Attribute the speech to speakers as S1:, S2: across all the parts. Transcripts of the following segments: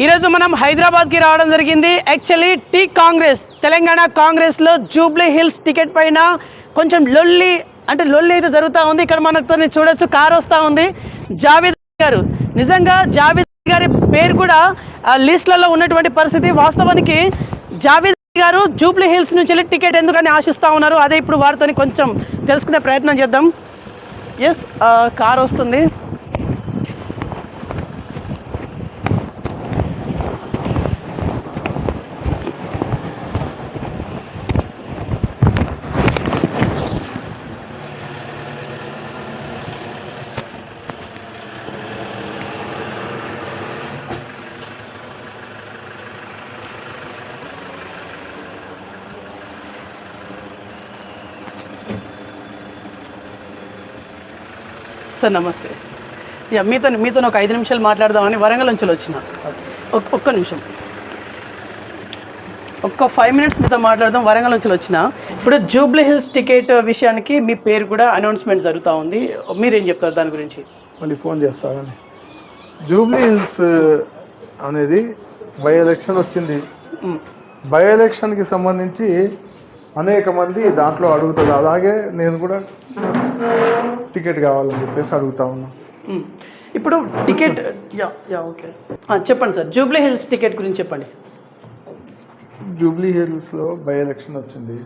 S1: ఈరోజు మనం హైదరాబాద్కి రావడం జరిగింది. యాక్చువల్లీ టీ కాంగ్రెస్ తెలంగాణ కాంగ్రెస్లో జూబ్లీ హిల్స్ టికెట్ పైన కొంచెం లొల్లి అంటే లొల్లి అయితే జరుగుతూ ఉంది. ఇక్కడ మనతో చూడొచ్చు కార్ వస్తూ ఉంది. జావేద్ గారు నిజంగా జావేద్ గారి పేరు కూడా ఆ లిస్టులలో ఉన్నటువంటి పరిస్థితి వాస్తవానికి జావేద్ గారు జూబ్లీ హిల్స్ నుంచి వెళ్ళి టికెట్ ఎందుకని ఆశిస్తూ ఉన్నారు? అదే ఇప్పుడు వారితో కొంచెం తెలుసుకునే ప్రయత్నం చేద్దాం. ఎస్ కార్ వస్తుంది. సార్ నమస్తే. యా మీతో మీతో ఒక ఐదు నిమిషాలు మాట్లాడదామని వరంగల్ నుంచి వచ్చిన. ఒక్- ఒక్క నిమిషం. ఒక్క ఫైవ్ మినిట్స్ మీతో మాట్లాడదాం వరంగల్ నుంచి వచ్చిన. ఇప్పుడు జూబ్లీ హిల్స్ టికెట్ విషయానికి మీ పేరు కూడా అనౌన్స్మెంట్ జరుగుతూ ఉంది. మీరేం చెప్తారు దాని గురించి?
S2: మళ్ళీ ఫోన్ చేస్తారని జూబ్లీ హిల్స్ అనేది బై ఎలక్షన్ వచ్చింది. బై ఎలక్షన్కి సంబంధించి అనేక మంది దాంట్లో అడుగుతారు. అలాగే నేను కూడా టికెట్ కావాలని చెప్పేసి అడుగుతా ఉన్నా.
S1: ఇప్పుడు టికెట్ యా యా ఓకే. ఆ, చెప్పండి సార్. జూబ్లీ హిల్స్ టికెట్ గురించి చెప్పండి.
S2: జూబ్లీ హిల్స్లో బై ఎలక్షన్ వచ్చింది.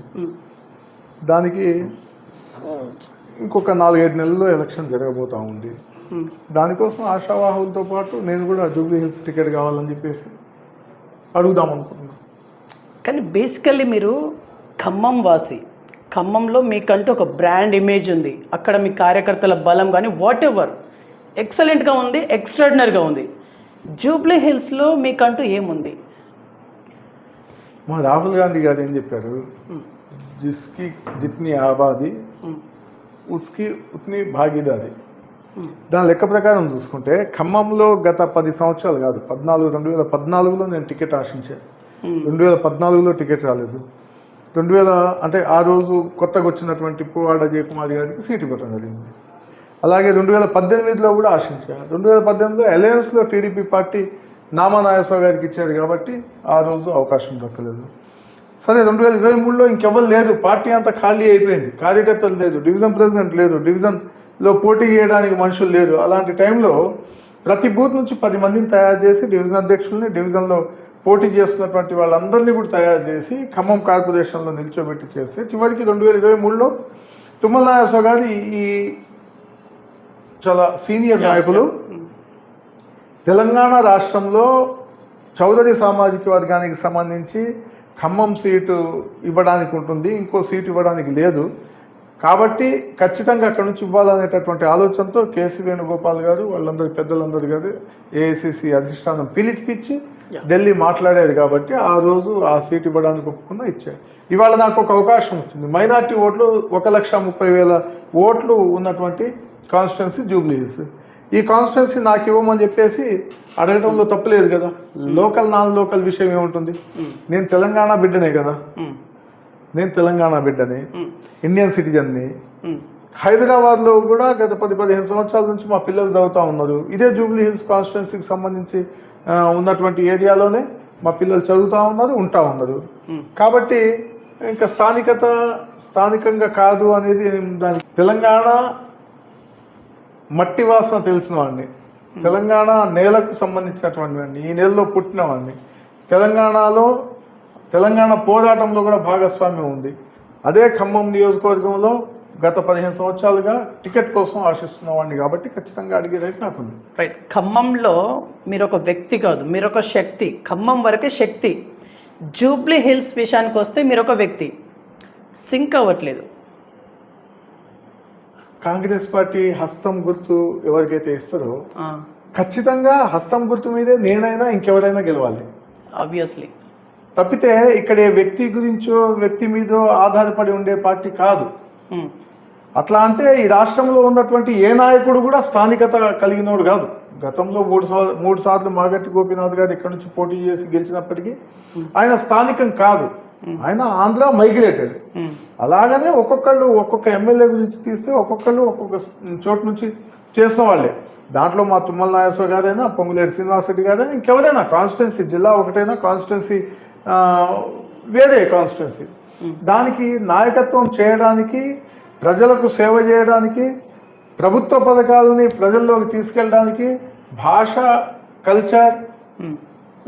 S2: దానికి ఇంకొక నాలుగైదు నెలల్లో ఎలక్షన్ జరగబోతా ఉంది. దానికోసం ఆశావాహులతో పాటు నేను కూడా జూబ్లీ హిల్స్ టికెట్ కావాలని చెప్పేసి అడుగుదాం అనుకుంటున్నాను
S1: కానీ బేసికల్లీ మీరు ఖమ్మం వాసి. ఖమ్మంలో మీకంటూ ఒక బ్రాండ్ ఇమేజ్ ఉంది. అక్కడ మీ కార్యకర్తల బలం కానీ వాట్ ఎవర్ ఎక్సలెంట్గా ఉంది ఎక్స్ట్రాడినరీగా ఉంది. జూబ్లీ హిల్స్లో మీకంటూ ఏముంది?
S2: మా రాహుల్ గాంధీ గారు ఏం చెప్పారు? జిస్కి జిత్ని ఆబాది ఉస్కి ఉత్ని భాగీదారి. దాని లెక్క ప్రకారం చూసుకుంటే ఖమ్మంలో గత పది సంవత్సరాలు కాదు పద్నాలుగు రెండు వేల పద్నాలుగులో నేను టికెట్ ఆశించాను రెండు వేల పద్నాలుగులో టికెట్ రాలేదు. రెండు వేల అంటే ఆ రోజు కొత్తగా వచ్చినటువంటి పువ్వాడ జయకుమార్ గారికి సీటు ఇవ్వడం జరిగింది. అలాగే రెండు వేల పద్దెనిమిదిలో కూడా ఆశించారు. రెండు వేల పద్దెనిమిదిలో అలయన్స్లో టీడీపీ పార్టీ నామానాయస్వామి గారికి ఇచ్చారు కాబట్టి ఆ రోజు అవకాశం దక్కలేదు. సరే రెండు వేల ఇరవై మూడులో ఇంకెవ్వరు లేదు పార్టీ అంతా ఖాళీ అయిపోయింది. కార్యకర్తలు లేదు డివిజన్ ప్రెసిడెంట్ లేదు డివిజన్లో పోటీ చేయడానికి మనుషులు లేరు. అలాంటి టైంలో ప్రతి బూత్ నుంచి పది మందిని తయారు చేసి డివిజన్ అధ్యక్షుల్ని డివిజన్లో పోటీ చేస్తున్నటువంటి వాళ్ళందరినీ కూడా తయారు చేసి ఖమ్మం కార్పొరేషన్లో నిల్చోబెట్టి చేస్తే చివరికి రెండు వేల ఇరవై మూడులో తుమ్మల నాగేశ్వర గారు ఈ- చాలా సీనియర్ నాయకులు తెలంగాణ రాష్ట్రంలో చౌదరి సామాజిక వర్గానికి సంబంధించి ఖమ్మం సీటు ఇవ్వడానికి ఉంటుంది ఇంకో సీటు ఇవ్వడానికి లేదు కాబట్టి ఖచ్చితంగా అక్కడ నుంచి ఇవ్వాలనేటటువంటి ఆలోచనతో కేసీ వేణుగోపాల్ గారు వాళ్ళందరూ పెద్దలందరూ గారు ఏఐసిసి అధిష్టానం పిలిచిపిచ్చి. ఢిల్లీ మాట్లాడారు కాబట్టి ఆ రోజు ఆ సీట్ ఇవ్వడానికి ఒప్పుకున్నా ఇచ్చారు. ఇవాళ నాకు ఒక అవకాశం వచ్చింది. మైనార్టీ ఓట్లు ఒక లక్ష ముప్పై వేల ఓట్లు ఉన్నటువంటి కాన్స్టిట్యున్సీ జూబ్లీ హిల్స్ ఈ కాన్స్టిట్యున్సీ నాకు ఇవ్వమని చెప్పేసి అడగడంలో తప్పులేదు కదా. లోకల్ నాన్ లోకల్ విషయం ఏముంటుంది? నేను తెలంగాణ బిడ్డనే కదా.
S1: మ్,
S2: నేను తెలంగాణ బిడ్డని. ఇండియన్ సిటిజన్ని. హైదరాబాద్లో కూడా గత పది పదిహేను సంవత్సరాల నుంచి మా పిల్లలు చదువుతూ ఉన్నారు. ఇదే జూబ్లీ హిల్స్ కాన్స్టిట్యున్సీకి సంబంధించి ఉన్నటువంటి ఏరియాలోనే మా పిల్లలు చదువుతూ ఉన్నారు ఉంటా ఉన్నారు. కాబట్టి ఇంకా స్థానికత స్థానికంగా కాదు అనేది దాని తెలంగాణ మట్టి వాసన తెలిసిన వాడిని. తెలంగాణ నేలకు సంబంధించినటువంటి వాడిని ఈ నెలలో పుట్టిన వాడిని. తెలంగాణలో తెలంగాణ పోరాటంలో కూడా భాగస్వామ్యం ఉంది. అదే ఖమ్మం నియోజకవర్గంలో గత పదిహేను సంవత్సరాలుగా టికెట్ కోసం ఆశిస్తున్న వాడిని కాబట్టి ఖచ్చితంగా అడిగే రైట్ నాకుంది.
S1: రైట్ ఖమ్మంలో మీరు ఒక వ్యక్తి కాదు మీరు ఒక శక్తి. ఖమ్మం వరకే శక్తి. జూబ్లీ హిల్స్ విషయానికి వస్తే మీరు ఒక వ్యక్తి. సింక్ అవ్వట్లేదు.
S2: కాంగ్రెస్ పార్టీ హస్తం గుర్తు ఎవరికైతే ఇస్తారో ఖచ్చితంగా హస్తం గుర్తు మీదే నేనైనా ఇంకెవరైనా గెలవాలి.
S1: ఆబ్వియస్లీ
S2: తప్పితే ఇక్కడ వ్యక్తి గురించో వ్యక్తి మీదో ఆధారపడి ఉండే పార్టీ కాదు. అట్లా అంటే ఈ రాష్ట్రంలో ఉన్నటువంటి ఏ నాయకుడు కూడా స్థానికత కలిగినోడు కాదు. గతంలో మూడు సార్లు మూడు సార్లు మాగట్టి గోపీనాథ్ గారు ఇక్కడ నుంచి పోటీ చేసి గెలిచినప్పటికీ ఆయన స్థానికం కాదు. ఆయన ఆంధ్ర మైగ్రేటెడ్. అలాగనే ఒక్కొక్కళ్ళు ఒక్కొక్క ఎమ్మెల్యే గురించి తీస్తే ఒక్కొక్కళ్ళు ఒక్కొక్క చోటు నుంచి చేసిన వాళ్ళే. దాంట్లో మా తుమ్మల నాగేశ్వర గారైనా పొంగులేటి శ్రీనివాసరెడ్డి గారైనా ఇంకెవరైనా కాన్స్టిట్యున్సీ జిల్లా ఒకటైనా కాన్స్టిట్యున్సీ వేరే కాన్స్టిట్యున్సీ. దానికి నాయకత్వం చేయడానికి ప్రజలకు సేవ చేయడానికి ప్రభుత్వ పథకాలని ప్రజల్లోకి తీసుకెళ్ళడానికి భాష కల్చర్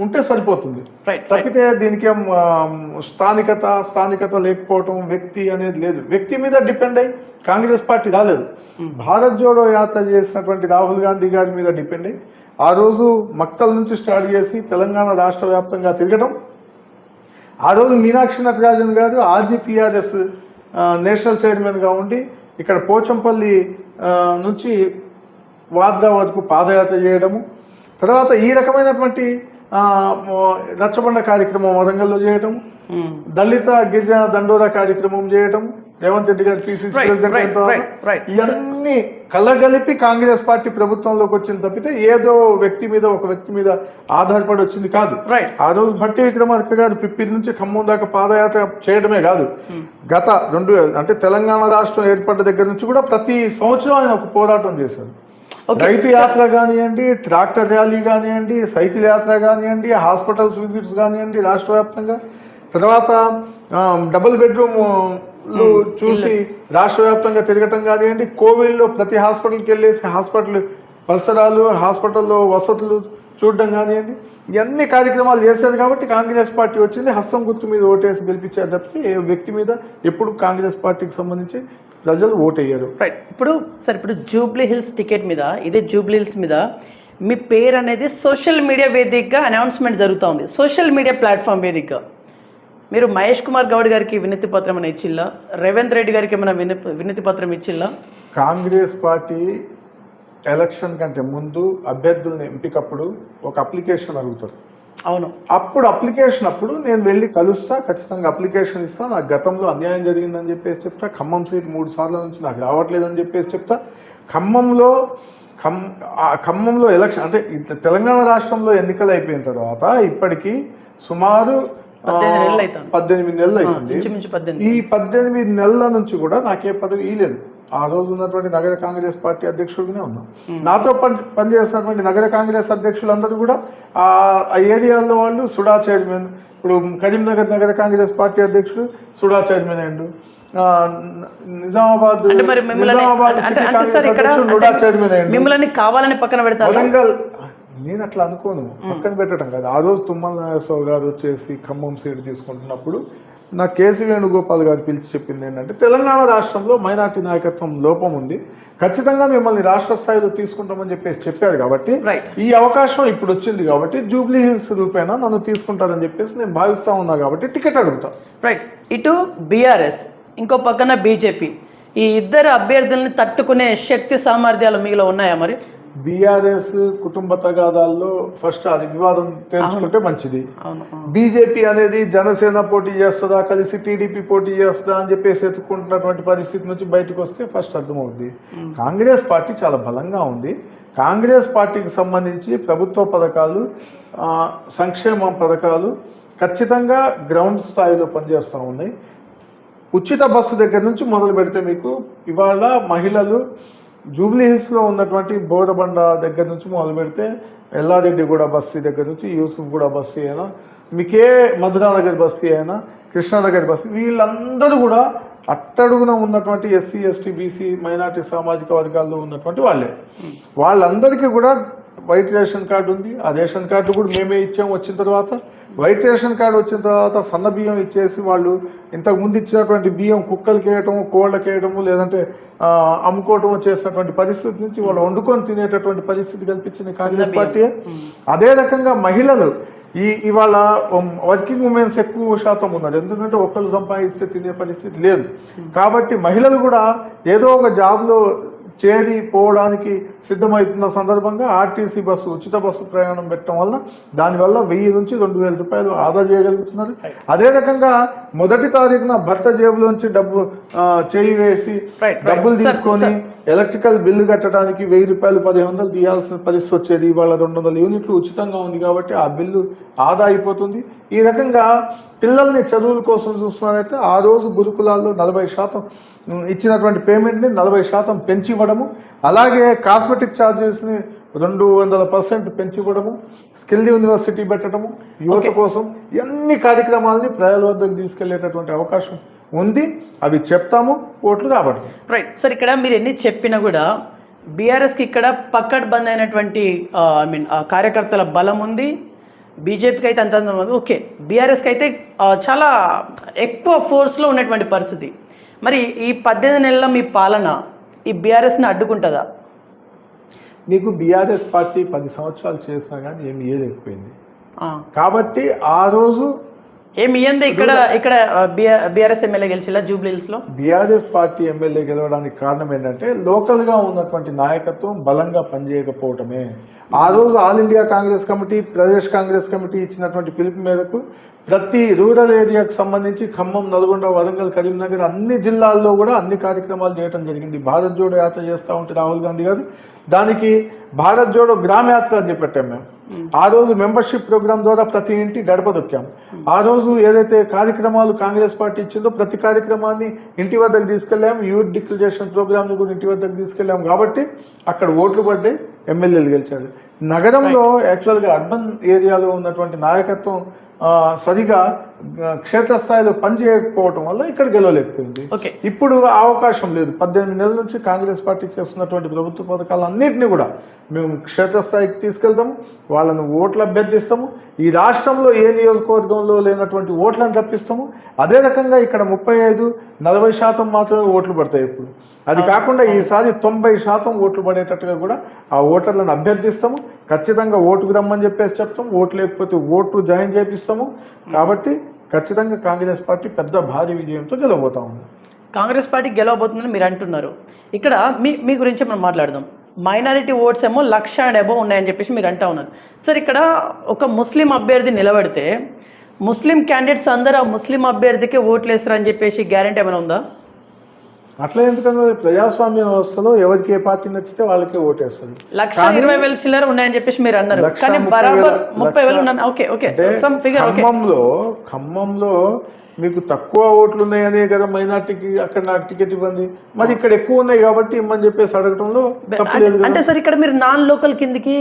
S2: ఉంటే సరిపోతుంది. తప్పితే దీనికి స్థానికత స్థానికత లేకపోవటం వ్యక్తి అనేది లేదు. వ్యక్తి మీద డిపెండ్ అయ్యి కాంగ్రెస్ పార్టీ రాలేదు. భారత్ జోడో యాత్ర చేసినటువంటి రాహుల్ గాంధీ గారి మీద డిపెండ్ అయ్యి ఆ రోజు మక్తల్ నుంచి స్టార్ట్ చేసి తెలంగాణ రాష్ట్ర వ్యాప్తంగా తిరగడం ఆ రోజు మీనాక్షి నటరాజన్ గారు ఆర్జీపీఆర్ఎస్ నేషనల్ చైర్మన్గా ఉండి ఇక్కడ పోచంపల్లి నుంచి వాద్రా వరకు పాదయాత్ర చేయడము తర్వాత ఈ రకమైనటువంటి రచ్చబండ కార్యక్రమం వరంగల్లో చేయడం దళిత గిరిజన దండోరా కార్యక్రమం చేయడం రేవంత్ రెడ్డి గారు పిసిసి ప్రెసిడెంట్. ఇవన్నీ కలగలిపి కాంగ్రెస్ పార్టీ ప్రభుత్వంలోకి వచ్చింది తప్పితే ఏదో వ్యక్తి మీద ఒక వ్యక్తి మీద ఆధారపడి వచ్చింది కాదు. ఆ రోజు భట్టి విక్రమార్క గారు పిప్పిరి నుంచి ఖమ్మం దాకా పాదయాత్ర చేయడమే కాదు. గత రెండు అంటే తెలంగాణ రాష్ట్రం ఏర్పడ్డ దగ్గర నుంచి కూడా ప్రతి సంవత్సరం ఆయన ఒక పోరాటం చేశారు. రైతు యాత్ర కానివ్వండి ట్రాక్టర్ ర్యాలీ కానివ్వండి సైకిల్ యాత్ర కానివ్వండి హాస్పిటల్స్ విజిట్స్ కానివ్వండి రాష్ట్ర వ్యాప్తంగా. తర్వాత డబుల్ బెడ్రూమ్ చూసి రాష్ట్ర వ్యాప్తంగా తిరగటం కానివ్వండి కోవిడ్లో ప్రతి హాస్పిటల్కి వెళ్ళేసి హాస్పిటల్ పరిసరాలు హాస్పిటల్లో వసతులు చూడడం కానివ్వండి ఇవన్నీ కార్యక్రమాలు చేశారు కాబట్టి కాంగ్రెస్ పార్టీ వచ్చింది. హస్తం గుర్తు మీద ఓటేసి గెలిపించారు తప్పితే ఏ వ్యక్తి మీద ఎప్పుడు కాంగ్రెస్ పార్టీకి సంబంధించి ప్రజలు ఓటయ్యారు
S1: రైట్ ఇప్పుడు సార్ ఇప్పుడు జూబ్లీ హిల్స్ టికెట్ మీద ఇదే జూబ్లీ హిల్స్ మీద మీ పేరు అనేది సోషల్ మీడియా వేదికగా అనౌన్స్మెంట్ జరుగుతూ ఉంది. సోషల్ మీడియా ప్లాట్ఫామ్ వేదికగా. మీరు మహేష్ కుమార్ గౌడ్ గారికి వినతి పత్రం ఏమైనా ఇచ్చిల్లా? రేవంత్ రెడ్డి గారికి ఏమైనా వినతి వినతి పత్రం ఇచ్చిల్లా?
S2: కాంగ్రెస్ పార్టీ ఎలక్షన్ కంటే ముందు అభ్యర్థులను ఎంపికప్పుడు ఒక అప్లికేషన్ అడుగుతారు.
S1: అవును.
S2: అప్పుడు అప్లికేషన్ అప్పుడు నేను వెళ్ళి కలుస్తా ఖచ్చితంగా అప్లికేషన్ ఇస్తా నాకు గతంలో అన్యాయం జరిగిందని చెప్పేసి చెప్తా ఖమ్మం సీట్ మూడు సార్ల నుంచి నాకు రావట్లేదని చెప్పేసి చెప్తా. ఖమ్మంలో ఖమ్ ఖమ్మంలో ఎలక్షన్ అంటే తెలంగాణ రాష్ట్రంలో ఎన్నికలు అయిపోయిన తర్వాత ఇప్పటికీ సుమారు
S1: పద్దెనిమిది నెలలు అవుతుంది.
S2: ఈ పద్దెనిమిది నెలల నుంచి కూడా నాకే పదవి ఇలేదు ఆ రోజు ఉన్నటువంటి నగర కాంగ్రెస్ పార్టీ అధ్యక్షుడిగానే ఉన్నాం. నాతో పని పనిచేస్తున్నటువంటి నగర కాంగ్రెస్ అధ్యక్షులందరూ కూడా ఆ ఆ ఏరియాలో వాళ్ళు సుడా చైర్మన్ ఇప్పుడు కరీంనగర్ నగర కాంగ్రెస్ పార్టీ అధ్యక్షుడు సుడా చైర్మన్ ఆ, నిజామాబాద్ నిజామాబాద్ చైర్మన్
S1: మిమ్మల్ని కావాలని పక్కన పెడతారు.
S2: వరంగల్ నేను అట్లా అనుకోను. పక్కన పెట్టడం కాదు. ఆ రోజు తుమ్మల నాగేశ్వరరావు గారు వచ్చేసి ఖమ్మం సీట్ తీసుకుంటున్నప్పుడు నా కేసీ వేణుగోపాల్ గారు పిలిచి చెప్పింది ఏంటంటే తెలంగాణ రాష్ట్రంలో మైనార్టీ నాయకత్వం లోపం ఉంది. ఖచ్చితంగా మిమ్మల్ని రాష్ట్ర స్థాయిలో తీసుకుంటామని చెప్పేసి చెప్పారు కాబట్టి ఈ అవకాశం ఇప్పుడు వచ్చింది కాబట్టి జూబ్లీ హిల్స్ రూపేణా నన్ను తీసుకుంటారని చెప్పేసి నేను భావిస్తా ఉన్నా కాబట్టి టికెట్ అడుగుతా.
S1: రైట్ ఇటు బీఆర్ఎస్ ఇంకో పక్కన బీజేపీ. ఈ ఇద్దరు అభ్యర్థుల్ని తట్టుకునే శక్తి సామర్థ్యాలు మీలో ఉన్నాయా మరి?
S2: బీఆర్ఎస్ కుటుంబ తగాదాల్లో ఫస్ట్ అది వివాదం తేల్చుకుంటే మంచిది. బీజేపీ అనేది జనసేన పోటీ చేస్తుందా కలిసి టీడీపీ పోటీ చేస్తుందా అని చెప్పేసి ఎత్తుకుంటున్నటువంటి పరిస్థితి నుంచి బయటకు వస్తే ఫస్ట్ అర్థమవుద్ది. కాంగ్రెస్ పార్టీ చాలా బలంగా ఉంది. కాంగ్రెస్ పార్టీకి సంబంధించి ప్రభుత్వ పథకాలు సంక్షేమ పథకాలు ఖచ్చితంగా గ్రౌండ్ స్థాయిలో పనిచేస్తూ ఉన్నాయి. ఉచిత బస్సు దగ్గర నుంచి మొదలు పెడితే మీకు ఇవాళ మహిళలు జూబ్లీ హిల్స్లో ఉన్నటువంటి బోరబండ దగ్గర నుంచి మొదలు పెడితే ఎల్లారెడ్డిగూడ బస్తీ దగ్గర నుంచి యూసుఫ్గూడ బస్తీ అయినా మీకే మధురానగర్ బస్తీ అయినా కృష్ణానగర్ బస్తీ వీళ్ళందరూ కూడా అట్టడుగున ఉన్నటువంటి ఎస్సీ ఎస్టీ బీసీ మైనార్టీ సామాజిక వర్గాల్లో ఉన్నటువంటి వాళ్ళే. వాళ్ళందరికీ కూడా వైట్ రేషన్ కార్డు ఉంది. ఆ రేషన్ కార్డు కూడా మేమే ఇచ్చాం వచ్చిన తర్వాత వైట్ రేషన్ కార్డు వచ్చిన తర్వాత సన్న బియ్యం ఇచ్చేసి వాళ్ళు ఇంతకు ముందు ఇచ్చినటువంటి బియ్యం కుక్కలకి వేయటము కోళ్ళకి వేయటము లేదంటే ఆ, అమ్ముకోవటము చేసినటువంటి పరిస్థితి నుంచి వాళ్ళు వండుకొని తినేటటువంటి పరిస్థితి కల్పించింది కాంగ్రెస్ పార్టీ అదే రకంగా మహిళలు ఈ ఇవాళ వర్కింగ్ ఉమెన్స్ ఎక్కువ శాతం ఉన్నారు. ఎందుకంటే ఒక్కళ్ళు సంపాదిస్తే తినే పరిస్థితి లేదు. కాబట్టి మహిళలు కూడా ఏదో ఒక జాబ్లో చేరి పోవడానికి సిద్ధమవుతున్న సందర్భంగా ఆర్టీసీ బస్సు ఉచిత బస్సు ప్రయాణం పెట్టడం వల్ల దానివల్ల వెయ్యి నుంచి రెండు వేల రూపాయలు ఆదా చేయగలుగుతున్నారు. అదే రకంగా మొదటి తారీఖున భర్త జేబులోంచి డబ్బు చేయి వేసి. డబ్బులు తీసుకొని ఎలక్ట్రికల్ బిల్లు కట్టడానికి వెయ్యి రూపాయలు పదిహేను వందలు తీయాల్సిన పరిస్థితి వచ్చేది. ఇవాళ రెండు వందల యూనిట్లు ఉచితంగా ఉంది కాబట్టి ఆ బిల్లు ఆదా అయిపోతుంది. ఈ రకంగా పిల్లల్ని చదువుల కోసం చూస్తున్నారైతే ఆ రోజు గురుకులాల్లో నలభై శాతం ఇచ్చినటువంటి పేమెంట్ని నలభై శాతం పెంచి ఇవ్వడము అలాగే కాస్మెటిక్ కాస్మెటిక్ ఛార్జెస్ని రెండు వందల పర్సెంట్ పెంచివ్వడము స్కిల్ యూనివర్సిటీ పెట్టడము యువత కోసం ఎన్ని కార్యక్రమాలని ప్రజల వద్దకు తీసుకెళ్ళేటటువంటి అవకాశం ఉంది. అవి చెప్తాము ఓట్లు రాబడతాం
S1: రైట్ సార్ ఇక్కడ మీరు ఎన్ని చెప్పినా కూడా బీఆర్ఎస్కి ఇక్కడ పక్కడ్ బంద్ అయినటువంటి ఐ మీన్ కార్యకర్తల బలం ఉంది. బీజేపీకి అయితే అంత. ఓకే. బీఆర్ఎస్కి అయితే చాలా ఎక్కువ ఫోర్స్లో ఉన్నటువంటి పరిస్థితి. మరి ఈ పద్దెనిమిది నెలల మీ పాలన ఈ బీఆర్ఎస్ని అడ్డుకుంటుందా?
S2: మీకు బీఆర్ఎస్ పార్టీ పది సంవత్సరాలు చేసినా కానీ ఏమి ఇయ్యలేకపోయింది. కాబట్టి ఆ రోజు
S1: ఏమి ఇయ్యంది ఇక్కడ ఇక్కడ బీఆర్ఎస్ ఎమ్మెల్యే గెలిచిలా జూబ్లీహిల్స్లో?
S2: బీఆర్ఎస్ పార్టీ ఎమ్మెల్యే గెలవడానికి కారణం ఏంటంటే లోకల్గా ఉన్నటువంటి నాయకత్వం బలంగా పనిచేయకపోవటమే. ఆ రోజు all India Congress committee Pradesh Congress committee ఇచ్చినటువంటి పిలుపు మేరకు ప్రతి రూరల్ ఏరియాకు సంబంధించి ఖమ్మం నల్గొండ వరంగల్ కరీంనగర్ అన్ని జిల్లాల్లో కూడా అన్ని కార్యక్రమాలు చేయడం జరిగింది. భారత్ జోడో యాత్ర చేస్తూ ఉంటే రాహుల్ గాంధీ గారు. దానికి భారత్ జోడో గ్రామ యాత్ర అని చెప్పట్టాం మేము. ఆ రోజు మెంబర్షిప్ ప్రోగ్రామ్ ద్వారా ప్రతి ఇంటి గడప దొక్కాం. ఆ రోజు ఏదైతే కార్యక్రమాలు కాంగ్రెస్ పార్టీ ఇచ్చిందో ప్రతి కార్యక్రమాన్ని ఇంటి వద్దకు తీసుకెళ్ళాం. యూత్ డిక్లరేషన్ ప్రోగ్రామ్ని కూడా ఇంటి వద్దకు తీసుకెళ్ళాం. కాబట్టి అక్కడ ఓట్లు పడ్డాయి. ఎమ్మెల్యేలు గెలిచారు నగరంలో యాక్చువల్గా అర్బన్ ఏరియాలో ఉన్నటువంటి నాయకత్వం సరిగా క్షేత్రస్థాయిలో పనిచేయకపోవటం వల్ల ఇక్కడ గెలవలేకపోయింది.
S1: ఓకే
S2: ఇప్పుడు ఆ అవకాశం లేదు. పద్దెనిమిది నెలల నుంచి కాంగ్రెస్ పార్టీ చేస్తున్నటువంటి ప్రభుత్వ పథకాలన్నింటినీ కూడా మేము క్షేత్రస్థాయికి తీసుకెళ్తాము. వాళ్ళను ఓట్లు అభ్యర్థిస్తాము. ఈ రాష్ట్రంలో ఏ నియోజకవర్గంలో లేనటువంటి ఓట్లను తప్పిస్తాము. అదే రకంగా ఇక్కడ ముప్పై ఐదు నలభై శాతం మాత్రమే ఓట్లు పడతాయి ఇప్పుడు. అది కాకుండా ఈసారి తొంభై శాతం ఓట్లు పడేటట్టుగా కూడా ఆ ఓటర్లను అభ్యర్థిస్తాము ఖచ్చితంగా ఓటుకు రమ్మని చెప్పేసి చెప్తాం ఓటు లేకపోతే ఓటు జాయిన్ చేపిస్తాము. కాబట్టి ఖచ్చితంగా కాంగ్రెస్ పార్టీ పెద్ద భారీ విజయంతో గెలవబోతా ఉంది.
S1: కాంగ్రెస్ పార్టీ గెలవబోతుందని మీరు అంటున్నారు. ఇక్కడ మీ మీ గురించి మనం మాట్లాడదాం. మైనారిటీ ఓట్స్ ఏమో లక్ష అండ్ అబోవ్ ఉన్నాయని చెప్పేసి మీరు అంటా ఉన్నారు. సార్ ఇక్కడ ఒక ముస్లిం అభ్యర్థి నిలబడితే ముస్లిం క్యాండిడేట్స్ అందరూ ఆ ముస్లిం అభ్యర్థికే ఓట్లు వేస్తారని చెప్పేసి గ్యారెంటీ ఏమైనా ఉందా?
S2: అట్లా ఎందుకంటే ప్రజాస్వామ్య వ్యవస్థలో ఎవరికి ఏ పార్టీ నచ్చితే వాళ్ళకే ఓటేస్తుంది.
S1: లక్ష ఇరవై వేల చిల్లర ఉన్నాయని చెప్పేసి మీరు అన్నారు. కానీ
S2: ముప్పై
S1: బరాబర్
S2: వేల-
S1: ముప్పై వేలు ఓకే ఓకే. సమ్ ఫిగర్
S2: ఖమ్మంలో ఖమ్మంలో మీకు తక్కువ ఓట్లు ఉన్నాయనే కదా మైనార్టీకి అక్కడ నాకు టికెట్ ఇవ్వండి. మరి ఇక్కడ ఎక్కువ ఉన్నాయి కాబట్టి ఇమ్మని చెప్పేసి కదా.
S1: అంటే సార్ ఇక్కడ మీరు నాన్ లోకల్ కిందికి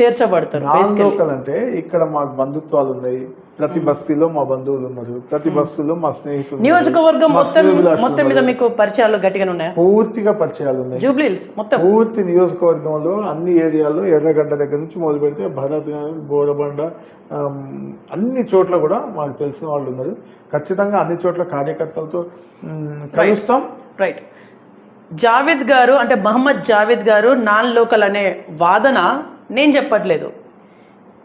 S1: చేర్చబడతారు
S2: నాన్ లోకల్ అంటే ఇక్కడ మాకు బంధుత్వాలు ఉన్నాయి. ప్రతి బస్తీలో మా బంధువులు ఉన్నారు. ప్రతి బస్సులో మా స్నేహితులు.
S1: నియోజకవర్గం మొత్తం మొత్తం మీద మీకు పరిచయాలు గట్టిగానే ఉన్నాయా?
S2: పూర్తిగా పరిచయాలు ఉన్నాయి.
S1: జూబ్లీహిల్స్ మొత్తం?
S2: పూర్తి నియోజకవర్గంలో అన్ని ఏరియాల్లో ఎర్రగడ్డ దగ్గర నుంచి మొదలు పెడితే భరత్ బోరబండ అన్ని చోట్ల కూడా మాకు తెలిసిన వాళ్ళు ఉన్నారు. ఖచ్చితంగా అన్ని చోట్ల కార్యకర్తలతో కలుస్తాం.
S1: రైట్ జావేద్ గారు అంటే మహమ్మద్ జావేద్ గారు నాన్ లోకల్ అనే వాదన నేను చెప్పట్లేదు.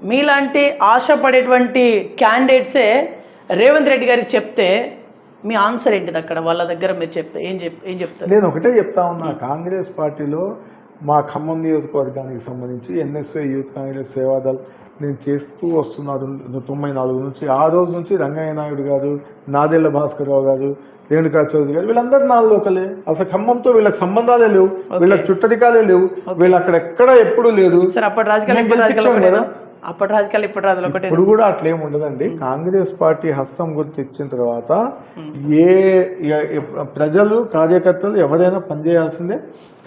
S1: మీలాంటి ఆశపడేటువంటి క్యాండిడేట్సే రేవంత్ రెడ్డి గారికి చెప్తే మీ ఆన్సర్ ఏంటిది అక్కడ? వాళ్ళ దగ్గర మీరు చెప్తే ఏం చెప్ ఏం చెప్తారు?
S2: నేను ఒకటే చెప్తా ఉన్నా. కాంగ్రెస్ పార్టీలో మా ఖమ్మం నియోజకవర్గానికి సంబంధించి ఎన్ఎస్వై యూత్ కాంగ్రెస్ సేవాదల్ నేను చేస్తూ వస్తున్నారు తొంభై నాలుగు నుంచి ఆ రోజు నుంచి రంగయ్య నాయుడు గారు నాదెళ్ళ భాస్కర్రావు గారు రేణుకా చౌదరి గారు వీళ్ళందరూ నా లోకలే. అసలు ఖమ్మంతో వీళ్ళకి సంబంధాలే లేవు. వీళ్ళకి చుట్టరికాలే లేవు. వీళ్ళు అక్కడ ఎక్కడ ఎప్పుడు లేదు
S1: సార్ అప్పటి రాజకీయాలు ఇప్పుడు ఇప్పుడు రాజులు ఒకటే
S2: ఇప్పుడు కూడా అట్లేం ఉండదండి. కాంగ్రెస్ పార్టీ హస్తం గుర్తు ఇచ్చిన తర్వాత ఏ ప్రజలు కార్యకర్తలు ఎవరైనా పనిచేయాల్సిందే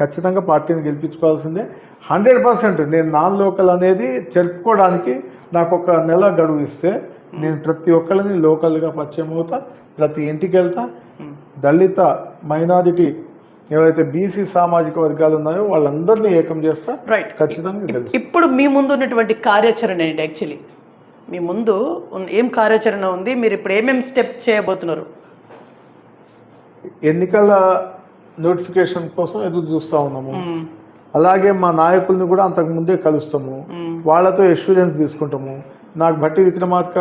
S2: ఖచ్చితంగా పార్టీని గెలిపించుకోవాల్సిందే. హండ్రెడ్ పర్సెంట్ నేను నాన్ లోకల్ అనేది జరుపుకోవడానికి నాకు ఒక నెల గడువు ఇస్తే నేను ప్రతి ఒక్కరిని లోకల్గా పరిచయం అవుతా ప్రతి ఇంటికి వెళ్తా. దళిత మైనారిటీ ఎవరైతే బీసీ సామాజిక వర్గాలు ఉన్నాయో వాళ్ళందరినీ ఏకం చేస్తా
S1: రైట్
S2: ఖచ్చితంగా
S1: ఇప్పుడు మీ ముందు ఉన్నటువంటి కార్యాచరణ ఏంటి యాక్చువల్లీ మీ ముందు ఏం కార్యాచరణ ఉంది? మీరు ఇప్పుడు ఏమేమి స్టెప్ చేయబోతున్నారు?
S2: ఎన్నికల నోటిఫికేషన్ కోసం ఎదురు చూస్తూ ఉన్నాము.
S1: మ్మ్.
S2: అలాగే మా నాయకుల్ని కూడా అంతకు ముందే కలుస్తాము.
S1: మ్మ్.
S2: వాళ్ళతో ఎష్యూరెన్స్ తీసుకుంటాము. నాకు భట్టి విక్రమార్క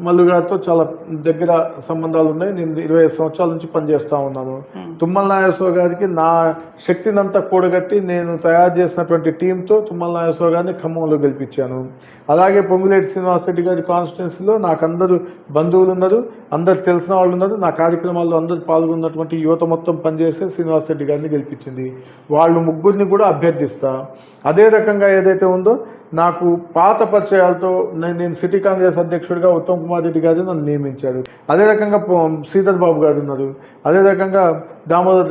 S2: మల్లు గారితో చాలా దగ్గర సంబంధాలు ఉన్నాయి. నేను ఇరవై సంవత్సరాల నుంచి పనిచేస్తూ ఉన్నాను. తుమ్మల నాగేశ్వర గారికి నా శక్తినంతా కూడగట్టి నేను తయారు చేసినటువంటి టీంతో తుమ్మల నాగేశ్వర గారిని ఖమ్మంలో గెలిపించాను. అలాగే పొంగులేటి శ్రీనివాసరెడ్డి గారి కాన్స్టిట్యున్సీలో నాకు అందరూ బంధువులు ఉన్నారు. అందరు తెలిసిన వాళ్ళు ఉన్నారు. నా కార్యక్రమాల్లో అందరూ పాల్గొన్నటువంటి యువత మొత్తం పనిచేసే శ్రీనివాసరెడ్డి గారిని గెలిపించింది. వాళ్ళు ముగ్గురిని కూడా అభ్యర్థిస్తా. అదే రకంగా ఏదైతే ఉందో నాకు పాత పరిచయాలతో నేను సిటీ కాంగ్రెస్ అధ్యక్షుడిగా ఉత్తమ్ కుమార్ రెడ్డి గారు నన్ను నియమించారు. అదే రకంగా పొ- శ్రీధర్ బాబు గారు ఉన్నారు. అదే రకంగా దామోదర్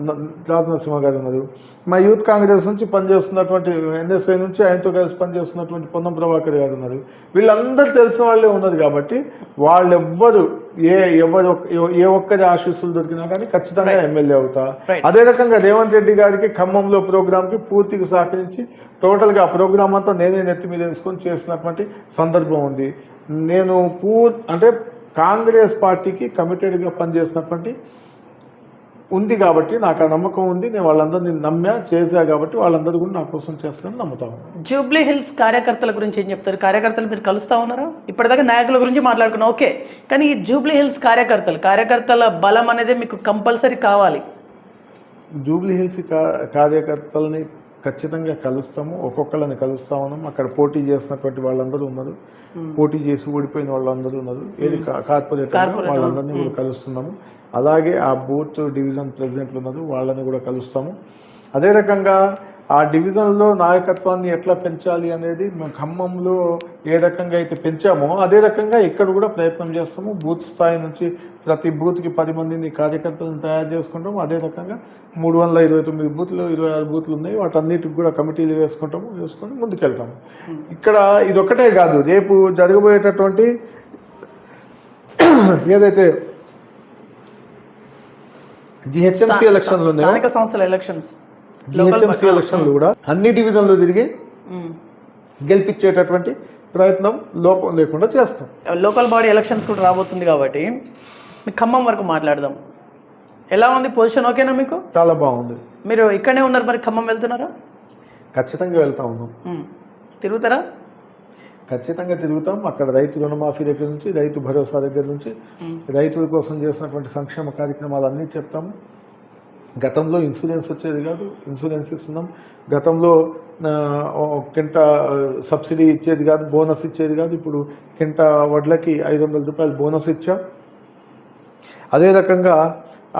S2: న- రాజ నరసింహ గారు ఉన్నారు మా యూత్ కాంగ్రెస్ నుంచి పనిచేస్తున్నటువంటి ఎన్ఎస్ఐ నుంచి ఆయనతో కలిసి పనిచేస్తున్నటువంటి పొన్నం ప్రభాకర్ గారు ఉన్నారు వీళ్ళందరూ తెలిసిన వాళ్ళే ఉన్నారు కాబట్టి వాళ్ళెవ్వరు ఏ ఎవరు ఏ ఒక్కరి ఆశీస్సులు దొరికినా కానీ ఖచ్చితంగా ఎమ్మెల్యే అవుతా. అదే రకంగా రేవంత్ రెడ్డి గారికి ఖమ్మంలో ప్రోగ్రామ్కి పూర్తిగా సహకరించి టోటల్గా ఆ ప్రోగ్రామ్ అంతా నేనే నెత్తి మీద వేసుకొని చేసినటువంటి సందర్భం ఉంది. నేను పూర్ అంటే కాంగ్రెస్ పార్టీకి కమిటెడ్గా పనిచేసినటువంటి ఉంది కాబట్టి నాకు ఆ నమ్మకం ఉంది నేను వాళ్ళందరినీ నమ్మా చేశా కాబట్టి వాళ్ళందరూ కూడా నా కోసం చేస్తారని నమ్ముతాను
S1: జూబ్లీ హిల్స్ కార్యకర్తల గురించి ఏం చెప్తారు? కార్యకర్తలు మీరు కలుస్తా ఉన్నారా? ఇప్పటిదాకా నాయకుల గురించి మాట్లాడుకున్నాం ఓకే. కానీ ఈ జూబ్లీ హిల్స్ కార్యకర్తలు కార్యకర్తల బలం అనేది మీకు కంపల్సరీ కావాలి.
S2: జూబ్లీ హిల్స్ కా- కార్యకర్తల్ని ఖచ్చితంగా కలుస్తాము. ఒక్కొక్కళ్ళని కలుస్తా ఉన్నాం. అక్కడ పోటీ చేసినటువంటి వాళ్ళందరూ ఉన్నారు. పోటీ చేసి ఓడిపోయిన వాళ్ళందరూ ఉన్నారు. ఏది కా- కార్పొరేటర్
S1: కార్పొరేటర్.
S2: వాళ్ళందరినీ కూడా కలుస్తున్నాము. అలాగే ఆ బూత్ డివిజన్ ప్రెసిడెంట్లు ఉన్నారు. వాళ్ళని కూడా కలుస్తాము. అదే రకంగా ఆ డివిజన్లో నాయకత్వాన్ని ఎట్లా పెంచాలి అనేది మేము ఖమ్మంలో ఏ రకంగా అయితే పెంచామో అదే రకంగా ఇక్కడ కూడా ప్రయత్నం చేస్తాము. బూత్ స్థాయి నుంచి ప్రతి బూత్కి పది మందిని కార్యకర్తలను తయారు చేసుకుంటాము. అదే రకంగా మూడు వందల ఇరవై తొమ్మిది బూత్లు ఇరవై ఆరు బూత్లు ఉన్నాయి. వాటన్నిటికి కూడా కమిటీలు వేసుకుంటాము వేసుకొని ముందుకెళ్తాము. ఇక్కడ ఇదొక్కటే కాదు రేపు జరగబోయేటటువంటి ఏదైతే జిహెచ్ఎంసీ ఎలక్షన్లు ఉన్నాయో
S1: స్థానిక సంస్థల ఎలక్షన్స్.
S2: జిహెచ్ఎంసీ ఎలక్షన్లు కూడా అన్ని డివిజన్లు తిరిగి గెలిపించేటటువంటి ప్రయత్నం లోపం లేకుండా చేస్తాం.
S1: లోకల్ బాడీ ఎలక్షన్స్ కూడా రాబోతుంది కాబట్టి ఖమ్మం వరకు మాట్లాడదాం. ఎలా ఉంది? పొజిషన్ ఓకేనా మీకు?
S2: చాలా బాగుంది.
S1: మీరు ఇక్కడనే ఉన్నారు మరి ఖమ్మం వెళ్తున్నారా?
S2: ఖచ్చితంగా వెళ్తా ఉన్నాం.
S1: తిరుగుతారా?
S2: ఖచ్చితంగా తిరుగుతాం. అక్కడ రైతు రుణమాఫీ దగ్గర నుంచి రైతు భరోసా దగ్గర నుంచి రైతుల కోసం చేసినటువంటి సంక్షేమ కార్యక్రమాలు అన్నీ చెప్తాము గతంలో ఇన్సూరెన్స్ వచ్చేది కాదు ఇన్సూరెన్స్ ఇస్తున్నాం. గతంలో కింట సబ్సిడీ ఇచ్చేది కాదు బోనస్ ఇచ్చేది కాదు. ఇప్పుడు కింట వడ్లకి ఐదు వందల రూపాయలు బోనస్ ఇచ్చాం. అదే రకంగా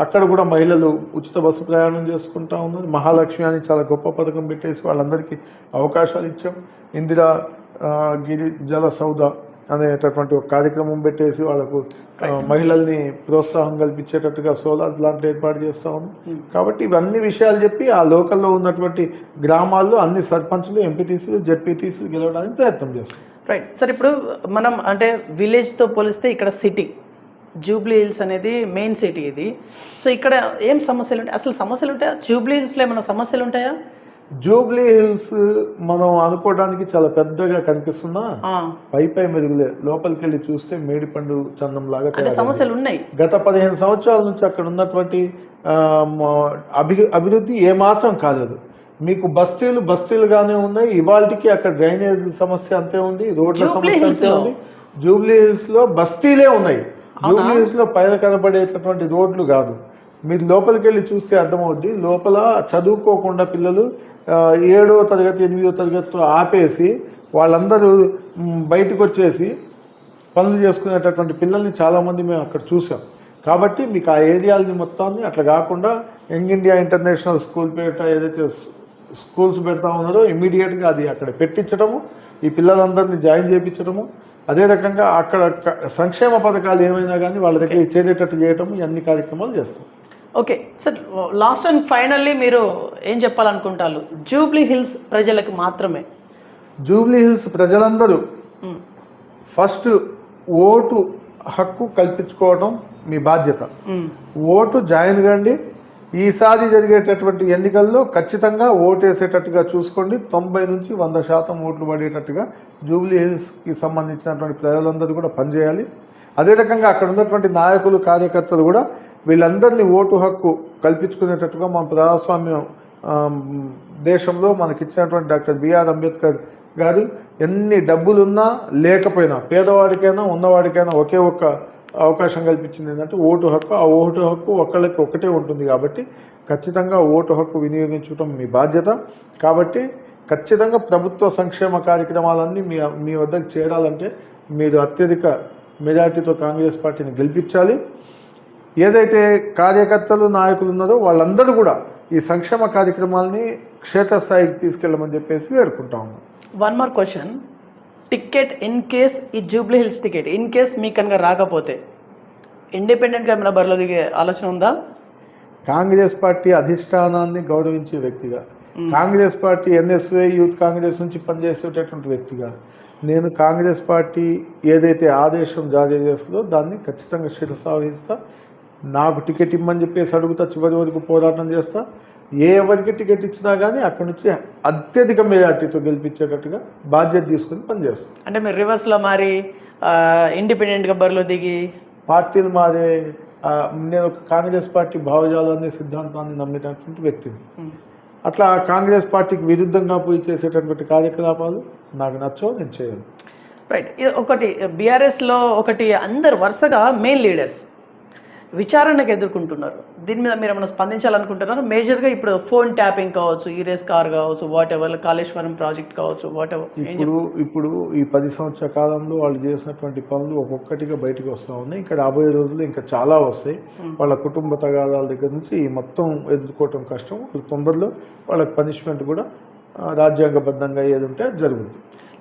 S2: అక్కడ కూడా మహిళలు ఉచిత బస్సు ప్రయాణం చేసుకుంటా ఉన్నారు. మహాలక్ష్మి అని చాలా గొప్ప పథకం పెట్టేసి వాళ్ళందరికీ అవకాశాలు ఇచ్చాం. ఇందిరా గిరి జల సౌద అనేటటువంటి ఒక కార్యక్రమం పెట్టేసి వాళ్ళకు మహిళల్ని ప్రోత్సాహం కల్పించేటట్టుగా సోలార్ ప్లాంట్ ఏర్పాటు చేస్తా ఉన్నాం. కాబట్టి ఇవన్నీ విషయాలు చెప్పి ఆ లోకల్లో ఉన్నటువంటి గ్రామాల్లో అన్ని సర్పంచులు ఎంపీటీసీలు జెడ్పీటీసీలు గెలవడానికి ప్రయత్నం చేస్తాం.
S1: రైట్ సార్ ఇప్పుడు మనం అంటే విలేజ్తో పోలిస్తే ఇక్కడ సిటీ జూబ్లీ హిల్స్ అనేది మెయిన్ సిటీ ఇది. సో ఇక్కడ ఏం సమస్యలు ఉంటాయి? అసలు సమస్యలు ఉంటాయా? జూబ్లీ హిల్స్లో ఏమైనా సమస్యలు ఉంటాయా?
S2: జూబ్లీ హిల్స్ మనం అనుకోవడానికి చాలా పెద్దగా కనిపిస్తున్నా పై పై మెరుగులే. లోపలికి వెళ్ళి చూస్తే మేడిపండు చందం లాగా.
S1: సమస్యలు ఉన్నాయి.
S2: గత పదిహేను సంవత్సరాల నుంచి అక్కడ ఉన్నటువంటి అభి అభివృద్ధి ఏమాత్రం కాలేదు మీకు బస్తీలు బస్తీలుగానే ఉన్నాయి. ఇవాళకి అక్కడ డ్రైనేజ్ సమస్య అంతే ఉంది. రోడ్ల సమస్య అంతే? ఉంది. జూబ్లీ హిల్స్లో బస్తీలే ఉన్నాయి. జూబ్లీ హిల్స్లో పైన కనబడేటటువంటి రోడ్లు కాదు. మీరు లోపలికి వెళ్ళి చూస్తే అర్థమవుద్ది. లోపల చదువుకోకుండా పిల్లలు ఏడో తరగతి ఎనిమిదో తరగతితో ఆపేసి వాళ్ళందరూ బయటకు వచ్చేసి పనులు చేసుకునేటటువంటి పిల్లల్ని చాలామంది మేము అక్కడ చూసాం. కాబట్టి మీకు ఆ ఏరియాలని మొత్తాన్ని అట్లా కాకుండా యంగ్ ఇండియా ఇంటర్నేషనల్ స్కూల్ పేట ఏదైతే స్కూల్స్ పెడతా ఉన్నారో ఇమీడియట్గా అది అక్కడ పెట్టించడము ఈ పిల్లలందరినీ జాయిన్ చేయించడము అదే రకంగా అక్కడ సంక్షేమ పథకాలు ఏమైనా కానీ వాళ్ళ దగ్గర చేరేటట్టు చేయటం ఈ అన్ని కార్యక్రమాలు చేస్తాం.
S1: Okay sir last and finally మీరు ఏం చెప్పాలనుకుంటారు? జూబ్లీ హిల్స్ ప్రజలకు మాత్రమే.
S2: జూబ్లీ హిల్స్ ప్రజలందరూ. ఫస్ట్ ఓటు హక్కు కల్పించుకోవడం మీ బాధ్యత. ఓటు జాయిన్ కండి ఈసారి జరిగేటటువంటి ఎన్నికల్లో ఖచ్చితంగా ఓటు వేసేటట్టుగా చూసుకోండి. తొంభై నుంచి వంద శాతం ఓట్లు పడేటట్టుగా జూబ్లీ హిల్స్కి సంబంధించినటువంటి ప్రజలందరూ కూడా పనిచేయాలి. అదే రకంగా అక్కడ ఉన్నటువంటి నాయకులు కార్యకర్తలు కూడా వీళ్ళందరినీ ఓటు హక్కు కల్పించుకునేటట్టుగా మన ప్రజాస్వామ్యం దేశంలో మనకిచ్చినటువంటి డాక్టర్ బిఆర్ అంబేద్కర్ గారు ఎన్ని డబ్బులున్నా లేకపోయినా పేదవాడికైనా ఉన్నవాడికైనా ఒకే ఒక్క అవకాశం కల్పించింది ఏంటంటే ఓటు హక్కు. ఆ ఓటు హక్కు ఒకళ్ళకి ఒకటే ఉంటుంది కాబట్టి ఖచ్చితంగా ఓటు హక్కు వినియోగించడం మీ బాధ్యత. కాబట్టి ఖచ్చితంగా ప్రభుత్వ సంక్షేమ కార్యక్రమాలన్నీ మీ మీ వద్దకు చేరాలంటే మీరు అత్యధిక మెజార్టీతో కాంగ్రెస్ పార్టీని గెలిపించాలి. ఏదైతే కార్యకర్తలు నాయకులు ఉన్నారో వాళ్ళందరూ కూడా ఈ సంక్షేమ కార్యక్రమాలని క్షేత్రస్థాయికి తీసుకెళ్ళమని చెప్పేసి వేడుకుంటా ఉన్నాం.
S1: One more question ticket in case ఈ Jubilee Hills ticket in case మీకు కనుక రాకపోతే ఇండిపెండెంట్గా ఏమైనా బరిలో దిగే ఆలోచన ఉందా?
S2: కాంగ్రెస్ పార్టీ అధిష్టానాన్ని గౌరవించే వ్యక్తిగా Congress party NSUI youth Congress నుంచి పనిచేసేటటువంటి వ్యక్తిగా నేను కాంగ్రెస్ పార్టీ ఏదైతే ఆదేశం జారీ చేస్తుందో దాన్ని ఖచ్చితంగా శిరసావహిస్తా నాకు టికెట్ ఇమ్మని చెప్పేసి అడుగుతా చివరి వరకు పోరాటం చేస్తా. ఏ ఎవరికి టికెట్ ఇచ్చినా కానీ అక్కడి నుంచి అత్యధిక మెజార్టీతో గెలిపించేటట్టుగా బాధ్యత తీసుకుని పనిచేస్తాను
S1: అంటే మీరు రివర్స్లో మారి ఇండిపెండెంట్గా బరిలో దిగి
S2: పార్టీలు మారే నేను ఒక కాంగ్రెస్ పార్టీ భావజాలాన్ని సిద్ధాంతాన్ని నమ్మేటటువంటి వ్యక్తిని. అట్లా కాంగ్రెస్ పార్టీకి విరుద్ధంగా పోయి చేసేటటువంటి కార్యకలాపాలు నాకు నచ్చవు నేను చేయను.
S1: రైట్ ఒకటి బీఆర్ఎస్లో ఒకటి అందరు వరుసగా మెయిన్ లీడర్స్ విచారణకు ఎదుర్కొంటున్నారు. దీని మీద మీరు ఏమైనా స్పందించాలనుకుంటున్నారు? మేజర్గా ఇప్పుడు ఫోన్ ట్యాపింగ్ కావచ్చు ఈరేస్ కార్ కావచ్చు వాట్ ఎవర్ కాళేశ్వరం ప్రాజెక్ట్ కావచ్చు వాట్ ఎవర్
S2: ఇప్పుడు ఇప్పుడు ఈ పది సంవత్సరాల కాలంలో వాళ్ళు చేసినటువంటి పనులు ఒక్కొక్కటిగా బయటకు వస్తూ ఉన్నాయి. ఇంకా రాబోయే రోజుల్లో ఇంకా చాలా వస్తాయి. వాళ్ళ కుటుంబ తగాదాల దగ్గర నుంచి ఈ మొత్తం ఎదుర్కోవటం కష్టం. వాళ్ళు తొందరలో వాళ్ళకి పనిష్మెంట్ కూడా రాజ్యాంగబద్ధంగా ఏది ఉంటే జరుగుతుంది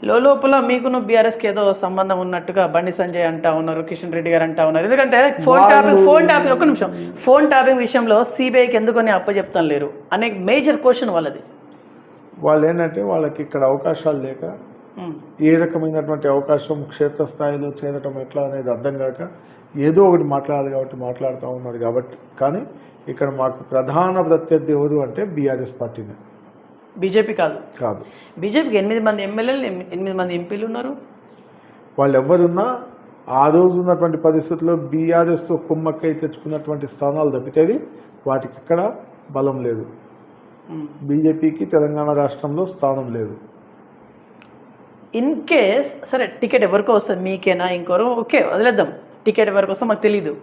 S1: లోపల మీకును బీఆర్ఎస్కి ఏదో సంబంధం ఉన్నట్టుగా బండి సంజయ్ అంటా ఉన్నారు కిషన్ రెడ్డి గారు అంటా ఉన్నారు. ఎందుకంటే ఫోన్ ట్యాపింగ్ ఫోన్ ట్యాపింగ్ ఒక్క నిమిషం. ఫోన్ ట్యాపింగ్ విషయంలో సిబిఐకి ఎందుకని అప్పచెప్తాను లేరు? అనే మేజర్ క్వశ్చన్ వాళ్ళది.
S2: వాళ్ళు ఏంటంటే వాళ్ళకి ఇక్కడ అవకాశాలు లేక. ఏ రకమైనటువంటి అవకాశం క్షేత్రస్థాయిలో చేరటం ఎట్లా అనేది అర్థం కాక ఏదో ఒకటి మాట్లాడాలి కాబట్టి మాట్లాడుతూ ఉన్నారు కాబట్టి. కానీ ఇక్కడ మాకు ప్రధాన ప్రత్యర్థి ఎవరు అంటే బీఆర్ఎస్ పార్టీనే.
S1: బీజేపీ కాదు.
S2: కాదు.
S1: బీజేపీకి ఎనిమిది మంది ఎమ్మెల్యేలు ఎనిమి- ఎనిమిది మంది ఎంపీలు ఉన్నారు.
S2: వాళ్ళు ఎవరున్నా ఆ రోజు ఉన్నటువంటి పరిస్థితుల్లో బీఆర్ఎస్తో కుమ్మక్కై తెచ్చుకున్నటువంటి స్థానాలు తప్పితేవి వాటికి ఇక్కడ బలం లేదు. బీజేపీకి తెలంగాణ రాష్ట్రంలో స్థానం లేదు.
S1: ఇన్ కేస్ సరే టికెట్ ఎవరికో వస్తుంది మీకేనా ఇంకోరు ఓకే వదిలేద్దాం. టికెట్ ఎవరికి వస్తుందో మాకు తెలీదు.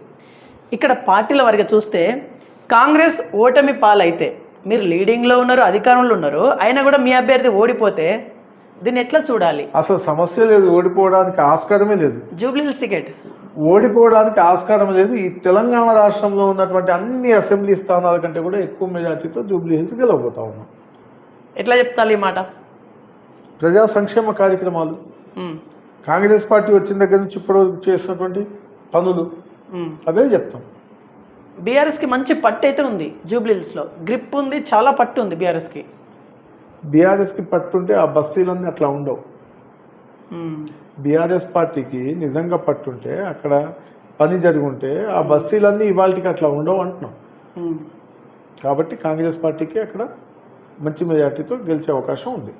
S1: ఇక్కడ పార్టీల వరకు చూస్తే కాంగ్రెస్ ఓటమి పాలైతే మీరు లీడింగ్లో ఉన్నారు అధికారంలో ఉన్నారు అయినా కూడా మీ అభ్యర్థి ఓడిపోతే దీన్ని ఎట్లా చూడాలి?
S2: అసలు సమస్య లేదు ఓడిపోవడానికి ఆస్కారమే లేదు.
S1: జూబ్లీహిల్స్ టికెట్
S2: ఓడిపోవడానికి ఆస్కారం లేదు. ఈ తెలంగాణ రాష్ట్రంలో ఉన్నటువంటి అన్ని అసెంబ్లీ స్థానాల కంటే కూడా ఎక్కువ మెజార్టీతో జూబ్లీ హిల్స్ గెలవబోతా ఉన్నాం.
S1: ఎట్లా చెప్తాలి ఈ మాట?
S2: ప్రజా సంక్షేమ కార్యక్రమాలు. కాంగ్రెస్ పార్టీ వచ్చిన దగ్గర నుంచి ఇప్పుడు చేసినటువంటి పనులు. అవే చెప్తాం.
S1: బీఆర్ఎస్కి మంచి పట్టు అయితే ఉంది జూబ్లీహిల్స్లో. గ్రిప్ ఉంది చాలా పట్టు ఉంది బీఆర్ఎస్కి.
S2: బీఆర్ఎస్కి పట్టుంటే ఆ బస్తీలన్నీ అట్లా ఉండవు. బీఆర్ఎస్ పార్టీకి నిజంగా పట్టుంటే అక్కడ పని జరిగి ఉంటే ఆ బస్తీలన్నీ ఇవాళకి అట్లా ఉండవు అంటున్నాం. కాబట్టి కాంగ్రెస్ పార్టీకి అక్కడ మంచి మెజార్టీతో గెలిచే అవకాశం ఉంది.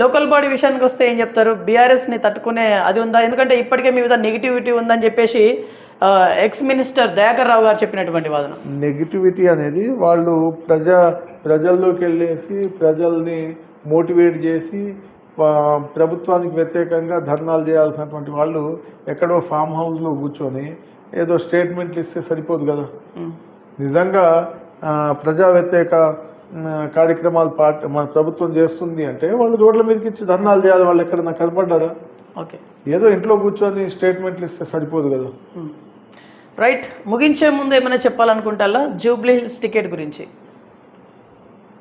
S1: లోకల్ బాడీ విషయానికి వస్తే ఏం చెప్తారు? బీఆర్ఎస్ని తట్టుకునే అది ఉందా? ఎందుకంటే ఇప్పటికే మీ మీద నెగిటివిటీ ఉందని చెప్పేసి ఎక్స్ మినిస్టర్ దయాకర్ రావు గారు చెప్పినటువంటి వాదన.
S2: నెగిటివిటీ అనేది వాళ్ళు ప్రజా ప్రజల్లోకి వెళ్ళేసి ప్రజల్ని మోటివేట్ చేసి ప్రభుత్వానికి వ్యతిరేకంగా ధర్నాలు చేయాల్సినటువంటి వాళ్ళు ఎక్కడో ఫామ్ హౌస్లో కూర్చొని ఏదో స్టేట్మెంట్లు ఇస్తే సరిపోదు కదా. నిజంగా ప్రజా వ్యతిరేక కార్యక్రమాలు పార్టీ మన ప్రభుత్వం చేస్తుంది అంటే వాళ్ళు రోడ్ల మీదకి ఇచ్చి ధర్నాలు చేయాలి వాళ్ళు ఎక్కడన్నా కనపడ్డారా?
S1: ఓకే.
S2: ఏదో ఇంట్లో కూర్చొని స్టేట్మెంట్లు ఇస్తే సరిపోదు కదా.
S1: రైట్. ముగించే ముందు ఏమైనా చెప్పాలనుకుంటారా? జూబ్లీ హిల్స్ టికెట్ గురించి.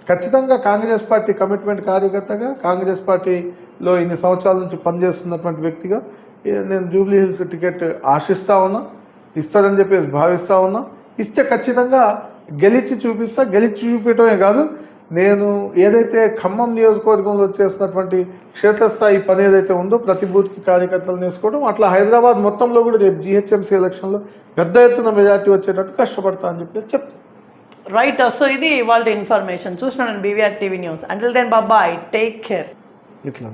S2: ఖచ్చితంగా కాంగ్రెస్ పార్టీ కమిట్మెంట్ కార్యకర్తగా కాంగ్రెస్ పార్టీలో ఇన్ని సంవత్సరాల నుంచి పనిచేస్తున్నటువంటి వ్యక్తిగా నేను జూబ్లీ హిల్స్ టికెట్ ఆశిస్తా ఉన్నా ఇస్తారని చెప్పేసి భావిస్తా ఉన్నా. ఇస్తే ఖచ్చితంగా గెలిచి చూపిస్తా గెలిచి చూపించడమే కాదు నేను ఏదైతే ఖమ్మం నియోజకవర్గంలో చేస్తున్నటువంటి క్షేత్రస్థాయి పని ఏదైతే ఉందో ప్రతి బూత్కి కార్యకర్తలు నేర్చుకోవడం అట్లా హైదరాబాద్ మొత్తంలో కూడా రేపు జిహెచ్ఎంసీ ఎలక్షన్లో పెద్ద ఎత్తున మెజార్టీ వచ్చేటట్టు కష్టపడతా అని చెప్పేసి చెప్తాను
S1: రైట్ సో ఇది వాళ్ళ ఇన్ఫర్మేషన్ చూసినాను BVR TV news until then బాబాయ్ టేక్ కేర్
S2: ఇట్లా.